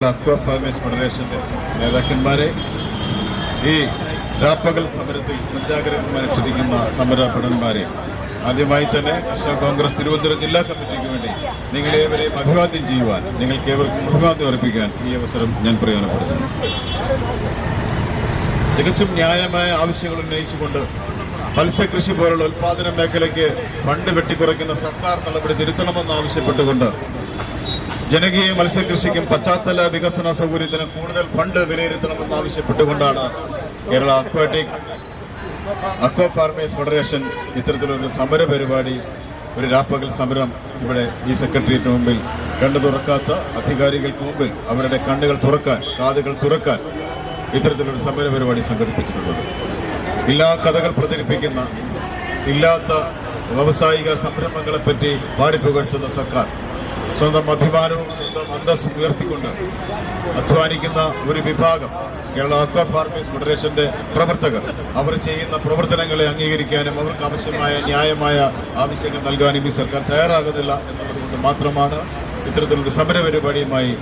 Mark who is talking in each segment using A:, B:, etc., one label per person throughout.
A: Aqua farmers ഫെഡറേഷന്റെ നേതാക്കന്മാരെ ഈ രാപ്പകൽ സമരത്തിൽ സത്യാഗ്രഹമായി ക്ഷണിക്കുന്ന സമരഭടന്മാരെ ആദ്യമായി തന്നെ കർഷക കോൺഗ്രസ് തിരുവനന്തപുരം ജില്ലാ കമ്മിറ്റിക്ക് വേണ്ടി നിങ്ങളേവരെയും അഭിവാദ്യം ചെയ്യുവാൻ നിങ്ങൾക്ക് ഏവർക്കും അഭിവാദ്യം അർപ്പിക്കാൻ ഈ അവസരം ഞാൻ പ്രയോജനപ്പെടുത്തുന്നു. തികച്ചും ന്യായമായ ആവശ്യങ്ങൾ ഉന്നയിച്ചുകൊണ്ട് മത്സ്യകൃഷി പോലുള്ള ഉൽപാദന മേഖലയ്ക്ക് ഫണ്ട് വെട്ടിക്കുറയ്ക്കുന്ന സർക്കാർ നടപടി തിരുത്തണമെന്ന് ആവശ്യപ്പെട്ടുകൊണ്ട് ജനകീയ മത്സ്യകൃഷിക്കും പശ്ചാത്തല വികസന സൗകര്യത്തിനും കൂടുതൽ ഫണ്ട് വിലയിരുത്തണമെന്ന് ആവശ്യപ്പെട്ടുകൊണ്ടാണ് Kerala aquatic aqua farmers federation ഇത്തരത്തിലൊരു സമര പരിപാടി ഒരു രാപ്പകൽ സമരം ഇവിടെ ഈ സെക്രട്ടേറിയറ്റ് മുമ്പിൽ കണ്ടു തുറക്കാത്ത അധികാരികൾക്ക് മുമ്പിൽ അവരുടെ കണ്ണുകൾ തുറക്കാൻ കാതുകൾ തുറക്കാൻ ഇത്തരത്തിലൊരു സമര പരിപാടി സംഘടിപ്പിച്ചിട്ടുള്ളത്. എല്ലാ കഥകൾ പ്രചരിപ്പിക്കുന്ന ഇല്ലാത്ത വ്യാവസായിക സംരംഭങ്ങളെപ്പറ്റി പാടിപ്പുകഴ്ത്തുന്ന സർക്കാർ സ്വന്തം അഭിമാനവും സ്വന്തം അന്തസ്സും ഉയർത്തിക്കൊണ്ട് അധ്വാനിക്കുന്ന ഒരു വിഭാഗം കേരള അക്വ ഫാർമേഴ്സ് ഫെഡറേഷന്റെ പ്രവർത്തകർ. അവർ ചെയ്യുന്ന പ്രവർത്തനങ്ങളെ അംഗീകരിക്കാനും അവർക്ക് ആവശ്യമായ ന്യായമായ ആവശ്യങ്ങൾ നൽകാനും ഈ സർക്കാർ തയ്യാറാകുന്നില്ല എന്നുള്ളത് മാത്രമാണ് ഇത്തരത്തിലൊരു സമര പരിപാടിയുമായി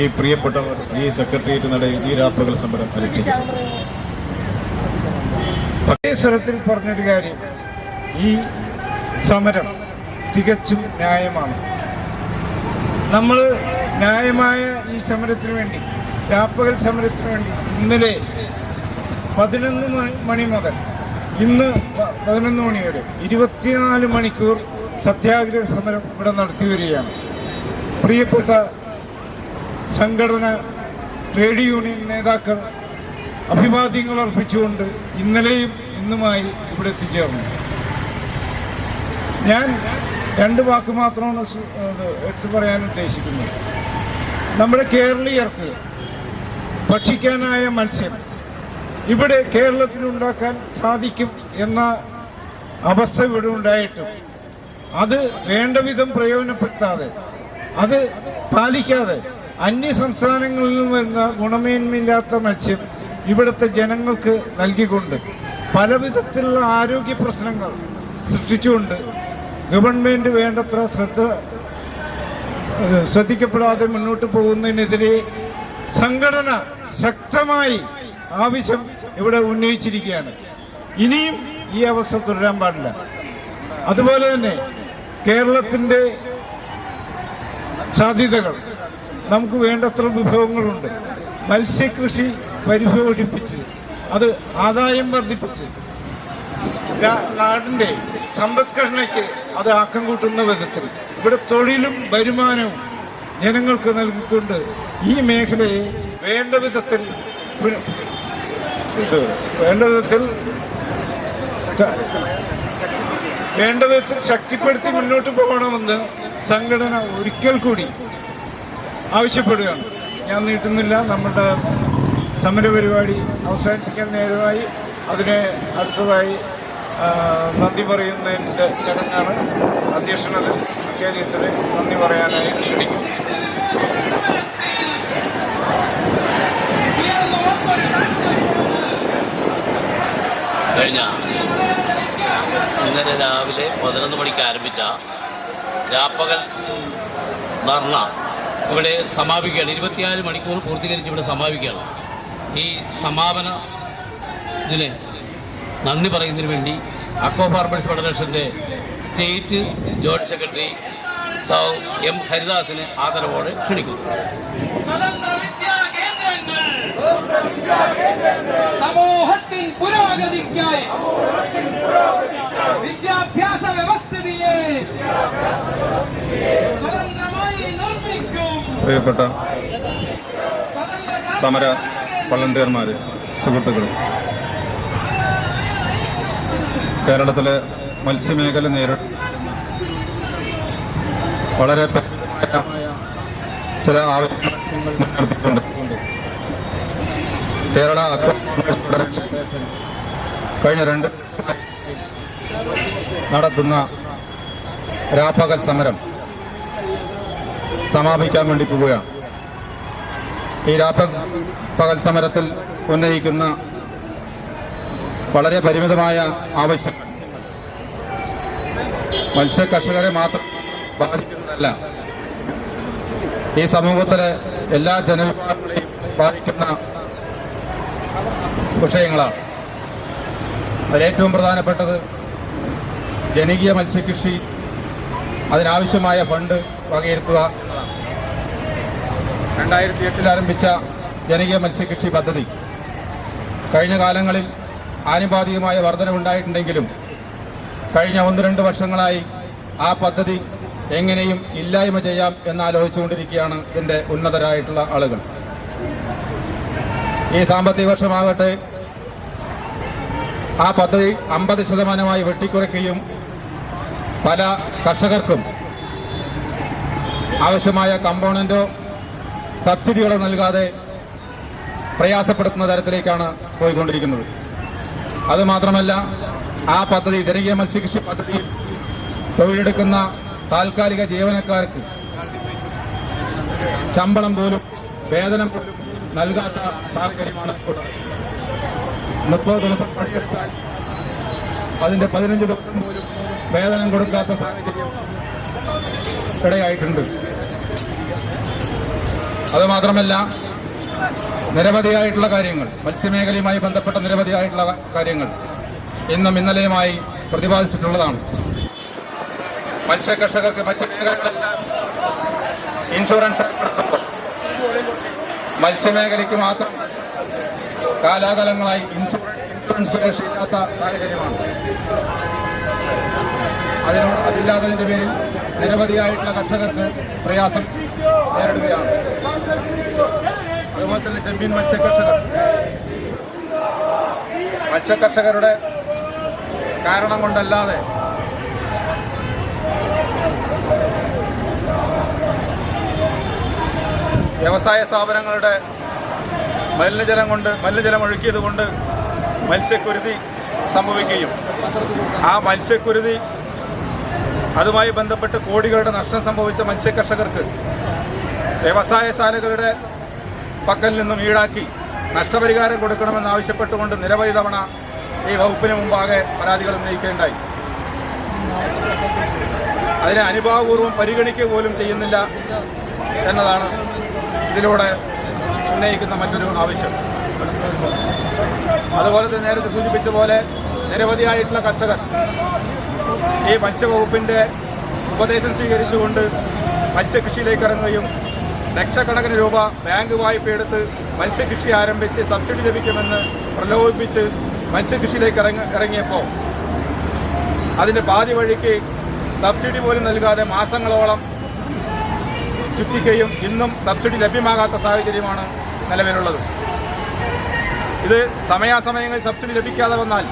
A: ഈ പ്രിയപ്പെട്ടവർ ഈ സെക്രട്ടേറിയറ്റ് നടയിൽ ഈ രാപ്പകൽ സമരം അനുഷ്ഠിക്കുന്നത്
B: സ്വരത്തിൽ പറഞ്ഞൊരു കാര്യം ഈ സമരം തികച്ചും ന്യായമാണ്. നമ്മൾ ന്യായമായ ഈ സമരത്തിന് വേണ്ടി രാപ്പകൽ സമരത്തിന് വേണ്ടി ഇന്നലെ പതിനൊന്ന് മണി- മുതൽ ഇന്ന് പതിനൊന്ന് മണി വരെ ഇരുപത്തിനാല് മണിക്കൂർ സത്യാഗ്രഹ സമരം ഇവിടെ നടത്തി വരികയാണ്. പ്രിയപ്പെട്ട സംഘടന ട്രേഡ് യൂണിയൻ നേതാക്കൾ അഭിവാദ്യങ്ങൾ അർപ്പിച്ചുകൊണ്ട് ഇന്നലെയും ഇന്നുമായി ഇവിടെ എത്തിച്ചേർന്നു. ഞാൻ രണ്ട് വാക്ക് മാത്രമാണ് എടുത്തു പറയാൻ ഉദ്ദേശിക്കുന്നത്. നമ്മുടെ കേരളീയർക്ക് ഭക്ഷിക്കാനായ മത്സ്യം ഇവിടെ കേരളത്തിൽ ഉണ്ടാക്കാൻ സാധിക്കും എന്ന അവസ്ഥ ഇവിടെ ഉണ്ടായിട്ടും അത് വേണ്ട വിധം പ്രയോജനപ്പെടുത്താതെ അത് പാലിക്കാതെ അന്യ സംസ്ഥാനങ്ങളിൽ നിന്ന് വരുന്ന ഗുണമേന്മയില്ലാത്ത മത്സ്യം ഇവിടുത്തെ ജനങ്ങൾക്ക് നൽകിക്കൊണ്ട് പലവിധത്തിലുള്ള ആരോഗ്യ പ്രശ്നങ്ങൾ സൃഷ്ടിച്ചുകൊണ്ട് ഗവൺമെന്റ് വേണ്ടത്ര ശ്രദ്ധ ശ്രദ്ധിക്കപ്പെടാതെ മുന്നോട്ട് പോകുന്നതിനെതിരെ സംഘടന ശക്തമായി ആവശ്യം ഇവിടെ ഉന്നയിച്ചിരിക്കുകയാണ്. ഇനിയും ഈ അവസ്ഥ തുടരാൻ പാടില്ല. അതുപോലെ തന്നെ കേരളത്തിന്റെ സാധ്യതകൾ. നമുക്ക് വേണ്ടത്ര വിഭവങ്ങളുണ്ട്. മത്സ്യകൃഷി പരിഭവിപ്പിച്ച് അത് ആദായം വർദ്ധിപ്പിച്ച് നാടിന്റെ സമ്പദ്ഘടനയ്ക്ക് അത് ആക്കം കൂട്ടുന്ന വിധത്തിൽ ഇവിടെ തൊഴിലും വരുമാനവും ജനങ്ങൾക്ക് നൽകിക്കൊണ്ട് ഈ മേഖലയെ വേണ്ട വിധത്തിൽ വേണ്ട വിധത്തിൽ വേണ്ട വിധത്തിൽ ശക്തിപ്പെടുത്തി മുന്നോട്ട് പോകണമെന്ന് സംഘടന ഒരിക്കൽ കൂടി ആവശ്യപ്പെടുകയാണ്. ഞാൻ നീട്ടുന്നില്ല. നമ്മുടെ സമരപരിപാടി അവസാനിപ്പിക്കാൻ നേരമായി. അതിനെ അടുത്തതായി നന്ദി പറയുന്നതിന്റെ ചടങ്ങാണ്. അധ്യക്ഷനത് ഇക്കാര്യത്തിന് നന്ദി പറയാനായി ക്ഷണിക്കും
C: കഴിഞ്ഞ ഇന്നലെ രാവിലെ പതിനൊന്ന് മണിക്ക് ആരംഭിച്ച രാപ്പകൽ ധർണ ഇവിടെ സമാപിക്കുകയാണ്. ഇരുപത്തിനാല് മണിക്കൂർ പൂർത്തീകരിച്ച് ഇവിടെ സമാപിക്കുകയാണ്. ഈ സമാപന ഇതിന് നന്ദി പറയുന്നതിന് വേണ്ടി അക്കോ ഫാർമേഴ്സ് ഫെഡറേഷന്റെ സ്റ്റേറ്റ് ജോയിന്റ് സെക്രട്ടറി സൗ എം ഹരിദാസിനെ ആദരവോടെ ക്ഷണിക്കുന്നു.
D: സ്വതന്ത്ര വിദ്യാകേന്ദ്രങ്ങൾ സമൂഹത്തിൻ പുരോഗതിക്കായി വിദ്യാഭ്യാസ വ്യവസ്ഥിതിയെ സ്വതന്ത്രമായി നിർമ്മിക്കും.
E: പ്രിയപ്പെട്ട സമര വളണ്ടിയർമാര് സുഹൃത്തുക്കളും കേരളത്തിലെ മത്സ്യമേഖല നേരി വളരെ ചില ആവശ്യങ്ങൾ കേരള കഴിഞ്ഞ രണ്ട് നടത്തുന്ന രാപ്പകൽ സമരം സമാപിക്കാൻ വേണ്ടി പോവുകയാണ്. ഈ രാപ്പകൽ സമരത്തിൽ ഉന്നയിക്കുന്ന വളരെ പരിമിതമായ ആവശ്യം മത്സ്യ കർഷകരെ മാത്രം ബാധിക്കുന്നതല്ല. ഈ സമൂഹത്തിലെ എല്ലാ ജനവിഭാഗങ്ങളെയും ബാധിക്കുന്ന വിഷയങ്ങളാണ്. അതിലേറ്റവും പ്രധാനപ്പെട്ടത് ജനകീയ മത്സ്യകൃഷി അതിനാവശ്യമായ ഫണ്ട് വകയിരുത്തുക രണ്ടായിരത്തി എട്ടിൽ ആരംഭിച്ച ജനകീയ മത്സ്യകൃഷി പദ്ധതി കഴിഞ്ഞ കാലങ്ങളിൽ ആനുപാതികമായ വർധനവുണ്ടായിട്ടുണ്ടെങ്കിലും കഴിഞ്ഞ ഒന്ന് രണ്ട് വർഷങ്ങളായി ആ പദ്ധതി എങ്ങനെയും ഇല്ലായ്മ ചെയ്യാം എന്നാലോചിച്ചുകൊണ്ടിരിക്കുകയാണ് ഇതിന്റെ ഉന്നതരായിട്ടുള്ള ആളുകൾ. ഈ സാമ്പത്തിക വർഷമാകട്ടെ ആ പദ്ധതി അമ്പത് ശതമാനമായി വെട്ടിക്കുറയ്ക്കുകയും പല കർഷകർക്കും ആവശ്യമായ കമ്പോണന്റോ സബ്സിഡികളോ നൽകാതെ പ്രയാസപ്പെടുത്തുന്ന തരത്തിലേക്കാണ് പോയിക്കൊണ്ടിരിക്കുന്നത്. അതുമാത്രമല്ല ആ പദ്ധതി ജനകീയ മത്സ്യകൃഷി പദ്ധതിയിൽ തൊഴിലെടുക്കുന്ന താൽക്കാലിക ജീവനക്കാർക്ക് ശമ്പളം പോലും വേതനം പോലും നൽകാത്ത സാഹചര്യമാണ് മുപ്പത് ദിവസം പണിയെടുത്താൽ അതിന്റെ പതിനഞ്ച് ദിവസം പോലും വേതനം കൊടുക്കാത്ത സാഹചര്യം ഇടയായിട്ടുണ്ട്. അതുമാത്രമല്ല നിരവധിയായിട്ടുള്ള കാര്യങ്ങൾ മത്സ്യമേഖലയുമായി ബന്ധപ്പെട്ട നിരവധിയായിട്ടുള്ള കാര്യങ്ങൾ ഇന്നും ഇന്നലെയുമായി പ്രതിപാദിച്ചിട്ടുള്ളതാണ്. മത്സ്യകർഷകർക്ക് മറ്റു ഇൻഷുറൻസ് മത്സ്യമേഖലയ്ക്ക് മാത്രം കാലാകാലങ്ങളായി ഇൻഷുറൻസ് ഇല്ലാത്ത സാഹചര്യമാണ്. അതിനോട് അതില്ലാത്തതിന്റെ പേരിൽ നിരവധിയായിട്ടുള്ള കർഷകർക്ക് പ്രയാസം നേരിടുകയാണ്. അതുപോലെ തന്നെ ചെമ്മീൻ മത്സ്യകർഷകർ. മത്സ്യകർഷകരുടെ കാരണം കൊണ്ടല്ലാതെ വ്യവസായ സ്ഥാപനങ്ങളുടെ മലിനജലം കൊണ്ട് മലിനജലം ഒഴുക്കിയത് കൊണ്ട് മത്സ്യക്കുരുതി സംഭവിക്കുകയും ആ മത്സ്യക്കുരുതി അതുമായി ബന്ധപ്പെട്ട് കോടികളുടെ നഷ്ടം സംഭവിച്ച മത്സ്യകർഷകർക്ക് വ്യവസായശാലകളുടെ പക്കൽ നിന്നും ഈടാക്കി നഷ്ടപരിഹാരം കൊടുക്കണമെന്ന് ആവശ്യപ്പെട്ടുകൊണ്ട് നിരവധി തവണ ഈ വകുപ്പിന് മുമ്പാകെ പരാതികൾ ഉന്നയിക്കുകയുണ്ടായി. അതിനെ അനുഭാവപൂർവം പരിഗണിക്കുക പോലും ചെയ്യുന്നില്ല എന്നതാണ് ഇതിലൂടെ ഉന്നയിക്കുന്ന മറ്റൊരു ആവശ്യം. അതുപോലെ തന്നെ നേരത്തെ സൂചിപ്പിച്ച പോലെ നിരവധിയായിട്ടുള്ള കർഷകർ ഈ മത്സ്യവകുപ്പിന്റെ ഉപദേശം സ്വീകരിച്ചുകൊണ്ട് മത്സ്യകൃഷിയിലേക്ക് ഇറങ്ങുകയും ലക്ഷക്കണക്കിന് രൂപ ബാങ്ക് വായ്പ എടുത്ത് മത്സ്യകൃഷി ആരംഭിച്ച് സബ്സിഡി ലഭിക്കുമെന്ന് പ്രലോഭിപ്പിച്ച് മത്സ്യകൃഷിയിലേക്ക് ഇറങ്ങി ഇറങ്ങിയപ്പോൾ അതിന്റെ പാതി വഴിക്ക് സബ്സിഡി പോലും നൽകാതെ മാസങ്ങളോളം ചുറ്റിക്കുകയും ഇന്നും സബ്സിഡി ലഭ്യമാകാത്ത സാഹചര്യമാണ് നിലവിലുള്ളത്. ഇത് സമയാസമയങ്ങളിൽ സബ്സിഡി ലഭിക്കാതെ വന്നാൽ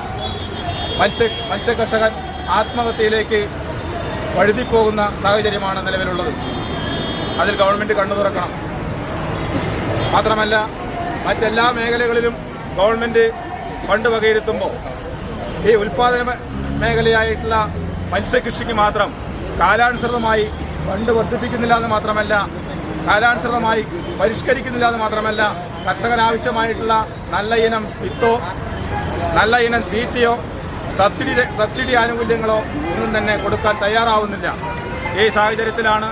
E: മത്സ്യ മത്സ്യകർഷകൻ ആത്മഹത്യയിലേക്ക് വഴുതിപ്പോകുന്ന സാഹചര്യമാണ് നിലവിലുള്ളത്. അതിൽ ഗവൺമെന്റ് കണ്ണു തുറക്കണം. മാത്രമല്ല മറ്റെല്ലാ മേഖലകളിലും ഗവൺമെന്റ് ഫണ്ട് വകയിരുത്തുമ്പോൾ ഈ ഉൽപാദന മേഖലയായിട്ടുള്ള മത്സ്യകൃഷിക്ക് മാത്രം കാലാനുസൃതമായി ഫണ്ട് വർദ്ധിപ്പിക്കുന്നില്ല എന്ന് മാത്രമല്ല കാലാനുസൃതമായി പരിഷ്കരിക്കുന്നില്ല എന്ന് മാത്രമല്ല കർഷകനാവശ്യമായിട്ടുള്ള നല്ല ഇനം വിത്തോ നല്ല ഇനം തീറ്റയോ സബ്സിഡി സബ്സിഡി ആനുകൂല്യങ്ങളോ ഒന്നും തന്നെ കൊടുക്കാൻ തയ്യാറാവുന്നില്ല. ഈ സാഹചര്യത്തിലാണ്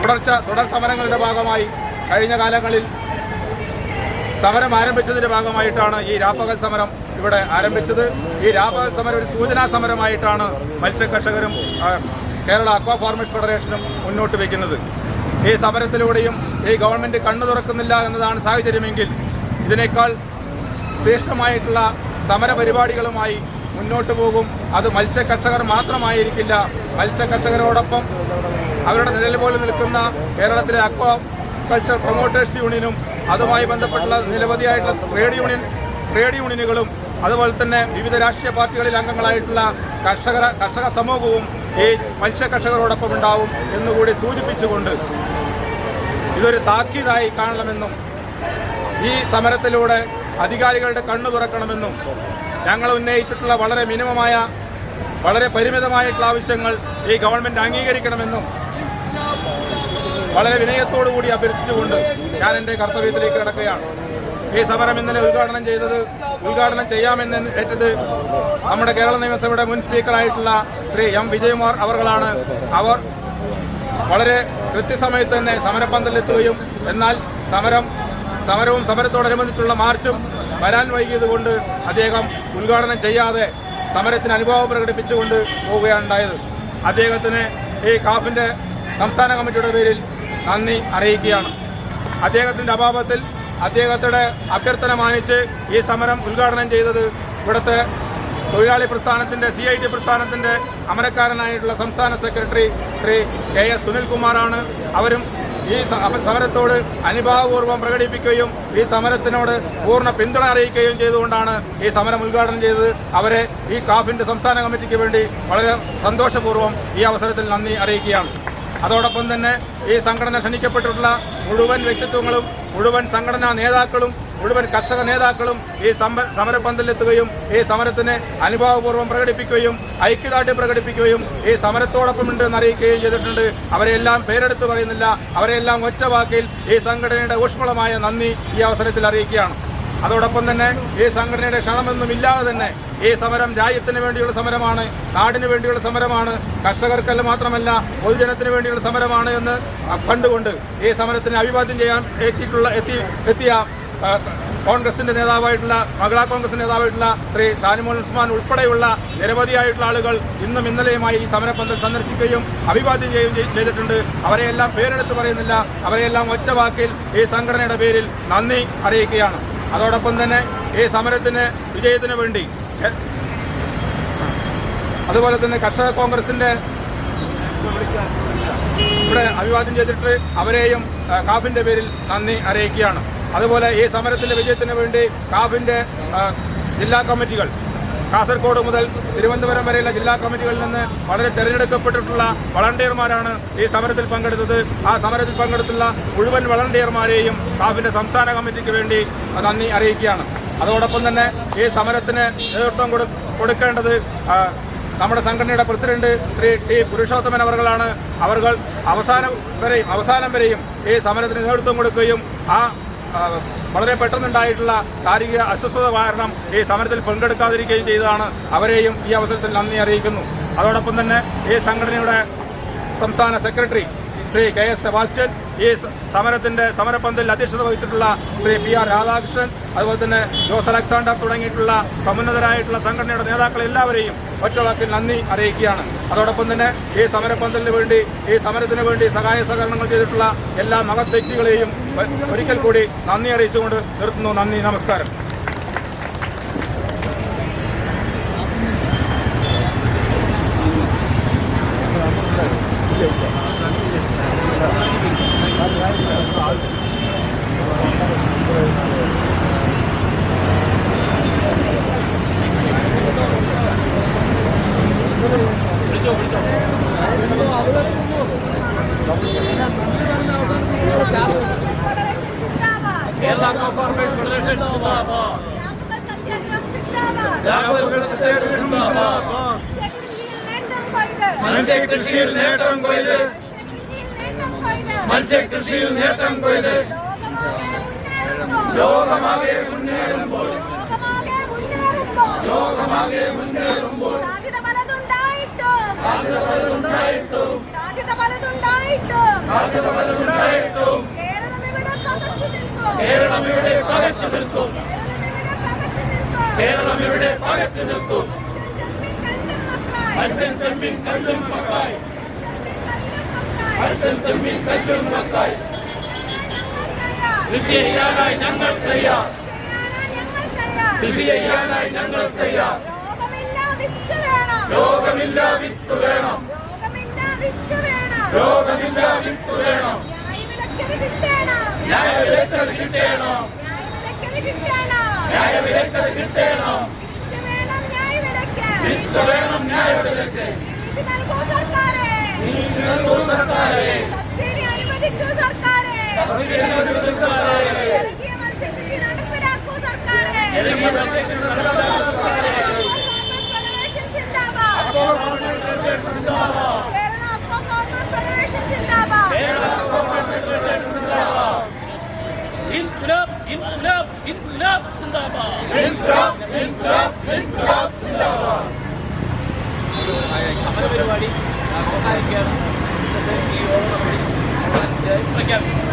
E: തുടർച്ച തുടർ സമരങ്ങളുടെ ഭാഗമായി കഴിഞ്ഞ കാലങ്ങളിൽ സമരം ആരംഭിച്ചതിന്റെ ഭാഗമായിട്ടാണ് ഈ രാപ്പകൽ സമരം ഇവിടെ ആരംഭിച്ചത്. ഈ രാപ്പകൽ സമരം ഒരു സൂചനാ സമരമായിട്ടാണ് മത്സ്യകർഷകരും കേരള അക്വാ ഫാർമേഴ്സ് ഫെഡറേഷനും മുന്നോട്ട് വയ്ക്കുന്നത് ഈ സമരത്തിലൂടെയും ഈ ഗവൺമെന്റ് കണ്ണു തുറക്കുന്നില്ല എന്നതാണ് സാഹചര്യമെങ്കിൽ ഇതിനേക്കാൾ തീഷ്ണമായിട്ടുള്ള സമരപരിപാടികളുമായി മുന്നോട്ട് പോകും. അത് മത്സ്യകർഷകർ മാത്രമായിരിക്കില്ല. മത്സ്യകർഷകരോടൊപ്പം അവരുടെ നിഴൽ പോലെ നിൽക്കുന്ന കേരളത്തിലെ അക്വാ കൾച്ചർ പ്രൊമോട്ടേഴ്സ് യൂണിയനും അതുമായി ബന്ധപ്പെട്ടുള്ള നിരവധിയായിട്ടുള്ള ട്രേഡ് യൂണിയൻ ട്രേഡ് യൂണിയനുകളും അതുപോലെ തന്നെ വിവിധ രാഷ്ട്രീയ പാർട്ടികളിൽ അംഗങ്ങളായിട്ടുള്ള കർഷക കർഷക സമൂഹവും ഈ മത്സ്യ കർഷകരോടൊപ്പം ഉണ്ടാവും എന്നുകൂടി സൂചിപ്പിച്ചുകൊണ്ട് ഇതൊരു താക്കീതായി കാണണമെന്നും ഈ സമരത്തിലൂടെ അധികാരികളുടെ കണ്ണു തുറക്കണമെന്നും ഞങ്ങൾ ഉന്നയിച്ചിട്ടുള്ള വളരെ മിനിമമായ വളരെ പരിമിതമായിട്ടുള്ള ആവശ്യങ്ങൾ ഈ ഗവൺമെന്റ് അംഗീകരിക്കണമെന്നും വളരെ വിനയത്തോടു കൂടി അഭ്യർത്ഥിച്ചുകൊണ്ട് ഞാൻ എന്റെ കർത്തവ്യത്തിലേക്ക് കിടക്കുകയാണ്. ഈ സമരം ഇന്നലെ ഉദ്ഘാടനം ചെയ്തത് ഉദ്ഘാടനം ചെയ്യാമെന്ന് ഏറ്റത് നമ്മുടെ കേരള നിയമസഭയുടെ മുൻ സ്പീക്കറായിട്ടുള്ള ശ്രീ എം വിജയകുമാർ അവർകളാണ്. അവർ വളരെ കൃത്യസമയത്ത് തന്നെ സമരപ്പന്തലെത്തുകയും എന്നാൽ സമരം സമരവും സമരത്തോടനുബന്ധിച്ചുള്ള മാർച്ചും വരാൻ വൈകിയത് കൊണ്ട് അദ്ദേഹം ഉദ്ഘാടനം ചെയ്യാതെ സമരത്തിന് അനുഭവം പ്രകടിപ്പിച്ചുകൊണ്ട് പോവുകയാണ് ഉണ്ടായത്. അദ്ദേഹത്തിന് ഈ കാഫിന്റെ സംസ്ഥാന കമ്മിറ്റിയുടെ പേരിൽ നന്ദി അറിയിക്കുകയാണ്. അദ്ദേഹത്തിന്റെ അഭാവത്തിൽ അദ്ദേഹത്തിന്റെ അഭ്യർത്ഥന മാനിച്ച് ഈ സമരം ഉദ്ഘാടനം ചെയ്തത് ഇവിടുത്തെ തൊഴിലാളി പ്രസ്ഥാനത്തിന്റെ സി ഐ ടി പ്രസ്ഥാനത്തിന്റെ അമരക്കാരനായിട്ടുള്ള സംസ്ഥാന സെക്രട്ടറി ശ്രീ കെ എസ് സുനിൽകുമാറാണ്. അവരും ഈ സമരത്തോട് അനുഭാവപൂർവം പ്രകടിപ്പിക്കുകയും ഈ സമരത്തിനോട് പൂർണ പിന്തുണ അറിയിക്കുകയും ചെയ്തുകൊണ്ടാണ് ഈ സമരം ഉദ്ഘാടനം ചെയ്തത്. അവരെ ഈ കാഫിന്റെ സംസ്ഥാന കമ്മിറ്റിക്ക് വേണ്ടി വളരെ സന്തോഷപൂർവം ഈ അവസരത്തിൽ നന്ദി അറിയിക്കുകയാണ്. അതോടൊപ്പം തന്നെ ഈ സംഘടന ക്ഷണിക്കപ്പെട്ടിട്ടുള്ള മുഴുവൻ വ്യക്തിത്വങ്ങളും മുഴുവൻ സംഘടനാ നേതാക്കളും മുഴുവൻ കർഷക നേതാക്കളും ഈ സമ സമരപന്തലിലെത്തുകയും ഈ സമരത്തിന് അനുഭാവപൂർവം പ്രകടിപ്പിക്കുകയും ഐക്യദാർഢ്യം പ്രകടിപ്പിക്കുകയും ഈ സമരത്തോടൊപ്പമുണ്ട് എന്ന് അറിയിക്കുകയും ചെയ്തിട്ടുണ്ട്. അവരെല്ലാം പേരെടുത്ത് പറയുന്നില്ല. അവരെല്ലാം ഒറ്റവാക്കിൽ ഈ സംഘടനയുടെ ഊഷ്മളമായ നന്ദി ഈ അവസരത്തിൽ അറിയിക്കുകയാണ്. അതോടൊപ്പം തന്നെ ഈ സംഘടനയുടെ ക്ഷണമൊന്നും ഇല്ലാതെ തന്നെ ഈ സമരം രാജ്യത്തിന് വേണ്ടിയുള്ള സമരമാണ് നാടിന് വേണ്ടിയുള്ള സമരമാണ് കർഷകർക്കല്ല മാത്രമല്ല പൊതുജനത്തിന് വേണ്ടിയുള്ള സമരമാണ് എന്ന് കണ്ടുകൊണ്ട് ഈ സമരത്തിന് അഭിവാദ്യം ചെയ്യാൻ എത്തിയിട്ടുള്ള എത്തി എത്തിയ കോൺഗ്രസിന്റെ നേതാവായിട്ടുള്ള മഹിളാ കോൺഗ്രസ് നേതാവായിട്ടുള്ള ശ്രീ ഷാനിമോൻ ഉസ്മാൻ ഉൾപ്പെടെയുള്ള നിരവധിയായിട്ടുള്ള ആളുകൾ ഇന്നും ഇന്നലെയുമായി ഈ സമരപന്തൽ സന്ദർശിക്കുകയും അഭിവാദ്യം ചെയ്യുകയും ചെയ്തിട്ടുണ്ട്. അവരെയെല്ലാം പേരെടുത്ത് പറയുന്നില്ല. അവരെയെല്ലാം ഒറ്റവാക്കിൽ ഈ സംഘടനയുടെ പേരിൽ നന്ദി അറിയിക്കുകയാണ്. അതോടൊപ്പം തന്നെ ഈ സമരത്തിന് വിജയത്തിന് വേണ്ടി. അതുപോലെ തന്നെ കർഷക കോൺഗ്രസിന്റെ ഇവിടെ അഭിവാദ്യം ചെയ്തിട്ട് അവരെയും കാഫിന്റെ പേരിൽ നന്ദി അറിയിക്കുകയാണ്. അതുപോലെ ഈ സമരത്തിന്റെ വിജയത്തിന് വേണ്ടി കാഫിന്റെ ജില്ലാ കമ്മിറ്റികൾ കാസർഗോഡ് മുതൽ തിരുവനന്തപുരം വരെയുള്ള ജില്ലാ കമ്മിറ്റികളിൽ നിന്ന് വളരെ തെരഞ്ഞെടുക്കപ്പെട്ടിട്ടുള്ള വളണ്ടിയർമാരാണ് ഈ സമരത്തിൽ പങ്കെടുത്തത്. ആ സമരത്തിൽ പങ്കെടുത്തുള്ള മുഴുവൻ വളണ്ടിയർമാരെയും കാഫിന്റെ സംസ്ഥാന കമ്മിറ്റിക്ക് വേണ്ടി നന്ദി അറിയിക്കുകയാണ്. അതോടൊപ്പം തന്നെ ഈ സമരത്തിന് നേതൃത്വം കൊടുക്കേണ്ടത് നമ്മുടെ സംഘടനയുടെ പ്രസിഡന്റ് ശ്രീ ടി പുരുഷോത്തമൻ അവർകളാണ് അവർ അവസാനം വരെയും അവസാനം വരെയും ഈ സമരത്തിന് നേതൃത്വം കൊടുക്കുകയും ആ ആ, വളരെ പെട്ടെന്നുണ്ടായിട്ടുള്ള ശാരീരിക അസ്വസ്ഥത കാരണം ഈ സമരത്തിൽ പങ്കെടുക്കാതിരിക്കുകയും ചെയ്തതാണ്. അവരെയും ഈ അവസരത്തിൽ നന്ദി അറിയിക്കുന്നു. അതോടൊപ്പം തന്നെ ഈ സംഘടനയുടെ സംസ്ഥാന secretary Shri K S Sebastian ഈ സമരത്തിന്റെ സമരപന്തലിൽ അധ്യക്ഷത വഹിച്ചിട്ടുള്ള ശ്രീ പി ആർ രാധാകൃഷ്ണൻ അതുപോലെ തന്നെ ജോസ് അലക്സാണ്ടർ തുടങ്ങിയിട്ടുള്ള സമുന്നതരായിട്ടുള്ള സംഘടനയുടെ നേതാക്കൾ എല്ലാവരെയും ഒറ്റവാക്കിൽ നന്ദി അറിയിക്കുകയാണ്. അതോടൊപ്പം തന്നെ ഈ സമരപന്തലിന് വേണ്ടി ഈ സമരത്തിന് വേണ്ടി സഹായ സഹകരണങ്ങൾ ചെയ്തിട്ടുള്ള എല്ലാ മഹത് വ്യക്തികളെയും ഒരിക്കൽ കൂടി നന്ദി അറിയിച്ചുകൊണ്ട് നിർത്തുന്നു. നന്ദി നമസ്കാരം
C: കേരള കോർപ്പറേഷൻ ഫെഡറേഷൻ സിന്ദാബാദ്. രാഘവ സത്യാഗ്രഹം സിന്ദാബാദ്. മത്സ്യകൃഷിയിൽ നേട്ടം കൊയ്ത് മത്സ്യകൃഷിയിൽ നേട്ടം കൊയ്ത് ലോകമാകെ മുന്നേറുമ്പോൾ
F: ലോകമാകെ മുന്നേറുമ്പോൾ സാധ്യത പലതുണ്ടായിട്ടും സാധ്യത പലതുണ്ടായിട്ടും
C: സാധ്യത പലതുണ്ടായിട്ടും
F: കേരളം ഇവിടെ പകച്ചു നിൽക്കും
C: കേരളം ഇവിടെ പകച്ചു നിൽക്കും
F: കേരളം ഇവിടെ പകച്ചു നിൽക്കും.
C: കല്ലും മക്കായി കല്ലും മക്കായി കൃഷി ചെയ്യാനായി ഞങ്ങൾ തയ്യാർ. കൃഷി ചെയ്യാനായി ഞങ്ങൾ തയ്യാർ.
F: രോഗമില്ല വിത്ത് വേണം.
C: രോഗമില്ല വിത്ത് വേണം.
F: ന്യായവിലക്കത് കിട്ടണം.
C: കിട്ടേണം.
F: കേരള അക്വ കോൺഗ്രസ് ഫെഡറേഷൻ
C: സിന്ദാബാദ്. സമരപരിപാടി അവസാനിക്കുകയാണ് ഈ യോഗം പ്രഖ്യാപിക്കും